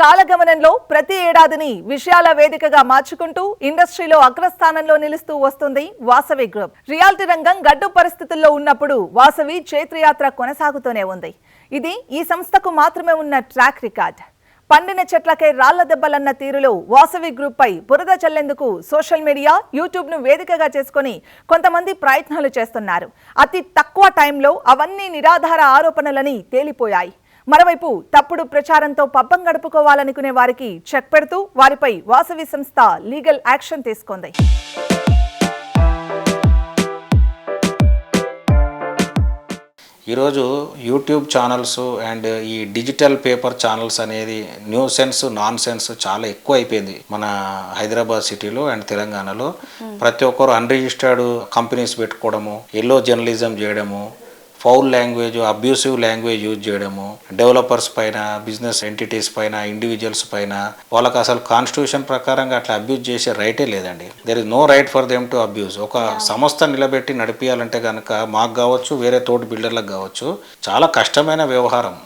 కాలగమనంలో ప్రతి ఏడాదిని విషయాల వేదికగా మార్చుకుంటూ ఇండస్ట్రీలో అగ్రస్థానంలో నిలుస్తూ వస్తుంది వాసవి గ్రూప్. రియాలిటీ రంగం గడ్డు పరిస్థితుల్లో ఉన్నప్పుడు వాసవి చైత్రయాత్ర కొనసాగుతూనే ఉంది. ఇది ఈ సంస్థకు మాత్రమే ఉన్న ట్రాక్ రికార్డ్. పండిన చెట్లకే రాళ్ళ దెబ్బలన్న తీరులో వాసవి గ్రూప్ పై బురద చల్లేందుకు సోషల్ మీడియా యూట్యూబ్ను వేదికగా చేసుకుని కొంతమంది ప్రయత్నాలు చేస్తున్నారు. అతి తక్కువ టైంలో అవన్నీ నిరాధార ఆరోపణలని తేలిపోయాయి. మరోవైపు తప్పుడు ప్రచారంతో పబ్బం గడుపుకోవాలనుకునే వారికి చెక్ పెడుతూ వారిపై వాసవి సంస్థ లీగల్ యాక్షన్ తీసుకుంది. ఈరోజు యూట్యూబ్ ఛానల్స్ అండ్ ఈ డిజిటల్ పేపర్ ఛానల్స్ అనేది న్యూ సెన్స్ నాన్ సెన్స్ చాలా ఎక్కువ అయిపోయింది మన హైదరాబాద్ సిటీలో అండ్ తెలంగాణలో. ప్రతి ఒక్కరు అన్రిజిస్టర్డ్ కంపెనీస్ పెట్టుకోవడము ఎల్లో జర్నలిజం చేయడము foul language abusive language use చేయడము డెవలపర్స్ పైన బిజినెస్ ఎంటిటీస్ పైన ఇండివిజువల్స్ పైన వాళ్ళకి అసలు కాన్స్టిట్యూషన్ ప్రకారంగా అట్లా అబ్యూజ్ చేసే రైటే లేదండి. There is no right for them to abuse ఒక సంస్థ నిలబెట్టి నడిపించాలంటే కనుక మాకు కావచ్చు వేరే తోటి బిల్డర్లకు కావచ్చు చాలా కష్టమైన వ్యవహారం.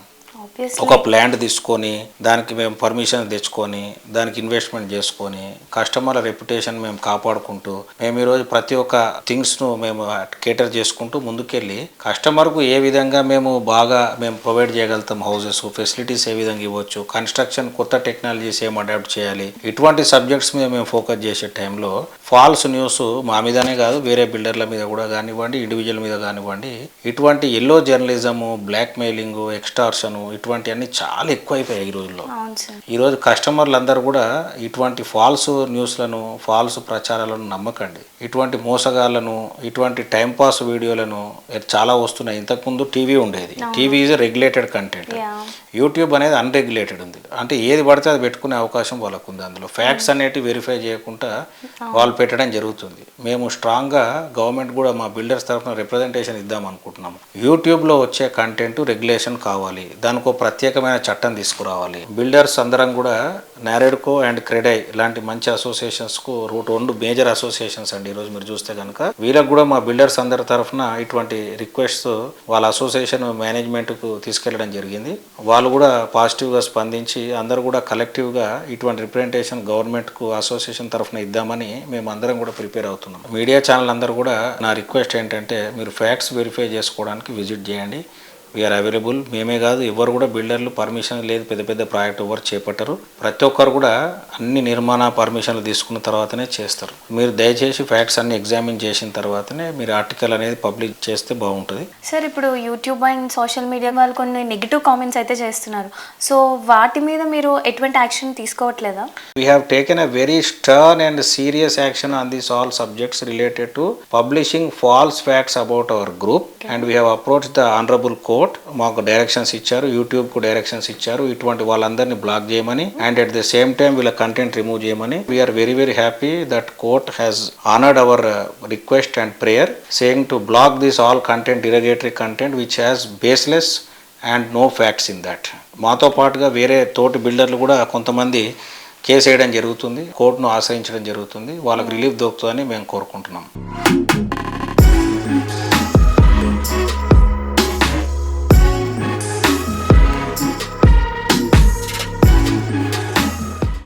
ఒక ప్లాంట్ తీసుకొని దానికి మేము పర్మిషన్ తెచ్చుకొని దానికి ఇన్వెస్ట్మెంట్ చేసుకొని కస్టమర్ల రెప్యుటేషన్ మేము కాపాడుకుంటూ మేము ఈరోజు ప్రతి ఒక్క థింగ్స్ను మేము కేటర్ చేసుకుంటూ ముందుకెళ్ళి కస్టమర్కు ఏ విధంగా మేము బాగా మేము ప్రొవైడ్ చేయగలుగుతాం హౌసెస్ ఫెసిలిటీస్ ఏ విధంగా ఇవ్వచ్చు కన్స్ట్రక్షన్ కొత్త టెక్నాలజీస్ ఏం అడాప్ట్ చేయాలి ఇటువంటి సబ్జెక్ట్స్ మీద మేము ఫోకస్ చేసే టైంలో ఫాల్స్ న్యూస్ మా మీదనే కాదు వేరే బిల్డర్ల మీద కూడా కానివ్వండి ఇండివిజువల్ మీద కానివ్వండి ఇటువంటి yellow journalism blackmailing extortion ఇటువంటివన్నీ చాలా ఎక్కువైపోయాయి ఈ రోజుల్లో. ఈరోజు కస్టమర్లు అందరూ కూడా ఇటువంటి ఫాల్స్ న్యూస్లను ఫాల్స్ ప్రచారాలను నమ్మకండి. ఇటువంటి మోసగాళ్ళను ఇటువంటి టైంపాస్ వీడియోలను చాలా వస్తున్నాయి. ఇంతకుముందు టీవీ ఉండేది. TV is regulated content. YouTube అనేది అన్రెగ్యులేటెడ్ ఉంది. అంటే ఏది పడితే అది పెట్టుకునే అవకాశం వాళ్ళకు ఉంది అందులో. ఫ్యాక్ట్స్ అనేటివి వెరిఫై చేయకుండా వాళ్ళు పెట్టడం జరుగుతుంది. మేము స్ట్రాంగ్గా గవర్నమెంట్ కూడా మా బిల్డర్స్ తరఫున రిప్రజెంటేషన్ ఇద్దాం అనుకుంటున్నాము. యూట్యూబ్లో వచ్చే కంటెంట్ రెగ్యులేషన్ కావాలి. దానికి ఒక ప్రత్యేకమైన చట్టం తీసుకురావాలి. బిల్డర్స్ అందరం కూడా నారెడ్కో అండ్ క్రెడై ఇలాంటి మంచి అసోసియేషన్స్కు రూట్ రెండు మేజర్ అసోసియేషన్స్ అండి. ఈరోజు మీరు చూస్తే కనుక వీళ్ళకు కూడా మా బిల్డర్స్ అందరి తరఫున ఇటువంటి రిక్వెస్ట్స్ వాళ్ళ అసోసియేషన్ మేనేజ్మెంట్కు తీసుకెళ్ళడం జరిగింది. వాళ్ళు కూడా పాజిటివ్గా స్పందించి అందరూ కూడా కలెక్టివ్గా ఇటువంటి రిప్రజెంటేషన్ గవర్నమెంట్కు అసోసియేషన్ తరఫున ఇద్దామని మేము అందరం కూడా ప్రిపేర్ అవుతున్నాం. మీడియా ఛానల్ అందరూ కూడా నా రిక్వెస్ట్ ఏంటంటే మీరు ఫ్యాక్ట్స్ వెరిఫై చేసుకోవడానికి విజిట్ చేయండి. వీఆర్ అవైలబుల్ మేమే కాదు ఎవరు కూడా బిల్డర్లు పర్మిషన్ లేదు పెద్ద పెద్ద ప్రాజెక్ట్ ఎవరు చేపట్టరు. ప్రతి ఒక్కరు కూడా అన్ని నిర్మాణ పర్మిషన్లు తీసుకున్న తర్వాతనే చేస్తారు. మీరు దయచేసి ఫ్యాక్ట్స్ అన్ని ఎగ్జామిన్ చేసిన తర్వాతనే మీరు ఆర్టికల్ అనేది పబ్లిక్ చేస్తే బాగుంటుంది. సార్ ఇప్పుడు యూట్యూబ్ అండ్ సోషల్ మీడియా వాళ్ళు కొన్ని నెగిటివ్ కామెంట్స్ అయితే చేస్తున్నారు. సో వాటి మీద మీరు ఎటువంటి యాక్షన్ తీసుకోవట్లేదా? We have taken a very stern and serious action on these all subjects related to publishing false facts about our group. And we have approached the honorable court మాకు directions ఇచ్చారు యూట్యూబ్కు directions ఇచ్చారు. ఇటువంటి వాళ్ళందరినీ block చేయమని and at the same time వీళ్ళ content remove చేయమని we're very very happy that court has honoured our request and prayer saying to block this all content derogatory content which has baseless and no facts in that మాతో పాటుగా వేరే తోటి బిల్డర్లు కూడా కొంతమంది case వేయడం జరుగుతుంది కోర్టును ఆశ్రయించడం జరుగుతుంది. వాళ్ళకి రిలీఫ్ దొరుకుతుందని మేము కోరుకుంటున్నాం.